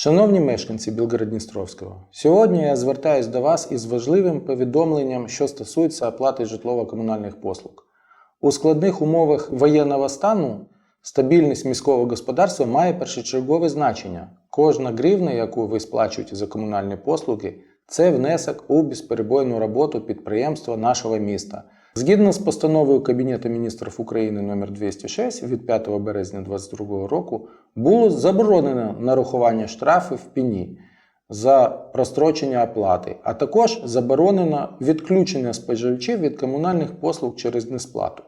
Шановні мешканці Білгород-Дністровського, сьогодні я звертаюсь до вас із важливим повідомленням, що стосується оплати житлово-комунальних послуг. У складних умовах воєнного стану стабільність міського господарства має першочергове значення. Кожна гривна, яку ви сплачуєте за комунальні послуги, це внесок у безперебойну роботу підприємства нашого міста. Згідно з постановою Кабінету міністрів України номер 206 від 5 березня 2022 року було заборонено нарахування штрафів в пені за прострочення оплати, а також заборонено відключення споживачів від комунальних послуг через несплату.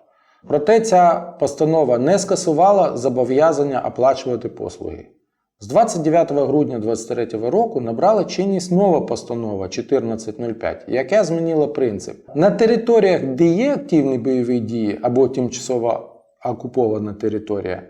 Проте ця постанова не скасувала зобов'язання оплачувати послуги. З 29 грудня 2023 року набрала чинність нова постанова 1405, яка змінила принцип. На територіях, де є активні бойові дії або тимчасово окупована територія,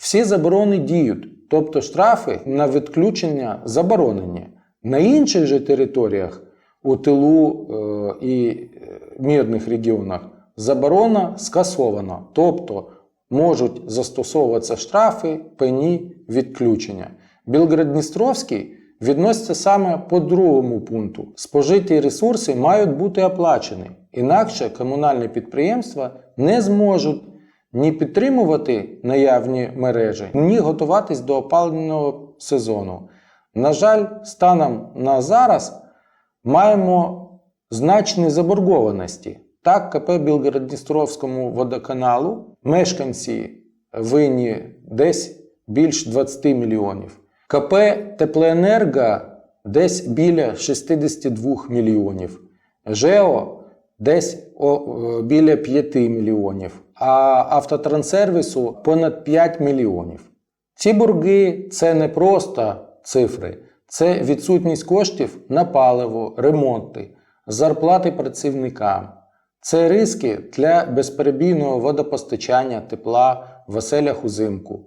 всі заборони діють, тобто штрафи на відключення заборонені. На інших же територіях, у тилу е, і е, мирних регіонах, заборона скасована, тобто можуть застосовуватися штрафи, пені, відключення. Білгород-Дністровський відноситься саме по другому пункту. Спожиті ресурси мають бути оплачені, інакше комунальні підприємства не зможуть ні підтримувати наявні мережі, ні готуватись до опалювального сезону. На жаль, станом на зараз маємо значні заборгованості. Так, КП Білгород-Дністровському водоканалу мешканці винні десь більш 20 мільйонів. КП Теплоенерго десь біля 62 мільйонів. ЖЕО десь біля 5 мільйонів, а автотранссервісу понад 5 мільйонів. Ці борги це не просто цифри, це відсутність коштів на паливо, ремонти, зарплати працівникам. Це риски для безперебійного водопостачання тепла в оселях узимку,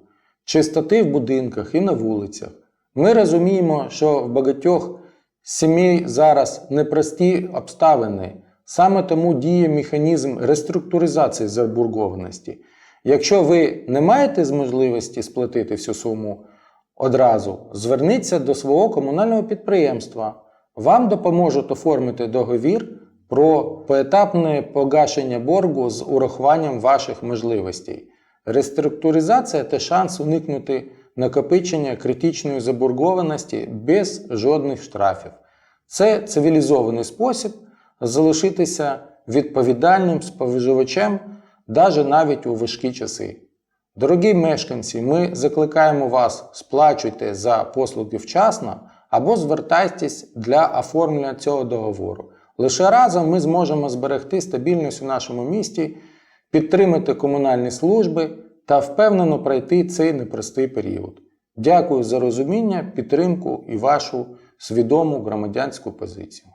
чистоти в будинках і на вулицях. Ми розуміємо, що в багатьох сімей зараз непрості обставини, саме тому діє механізм реструктуризації заборгованості. Якщо ви не маєте зможливості сплатити всю суму одразу, зверніться до свого комунального підприємства. Вам допоможуть оформити договір про поетапне погашення боргу з урахуванням ваших можливостей. Реструктуризація це шанс уникнути накопичення критичної заборгованості без жодних штрафів. Це цивілізований спосіб залишитися відповідальним споживачем навіть навіть у важкі часи. Дорогі мешканці, ми закликаємо вас сплачуйте за послуги вчасно або звертайтесь для оформлення цього договору. Лише разом ми зможемо зберегти стабільність у нашому місті, підтримати комунальні служби та впевнено пройти цей непростий період. Дякую за розуміння, підтримку і вашу свідому громадянську позицію.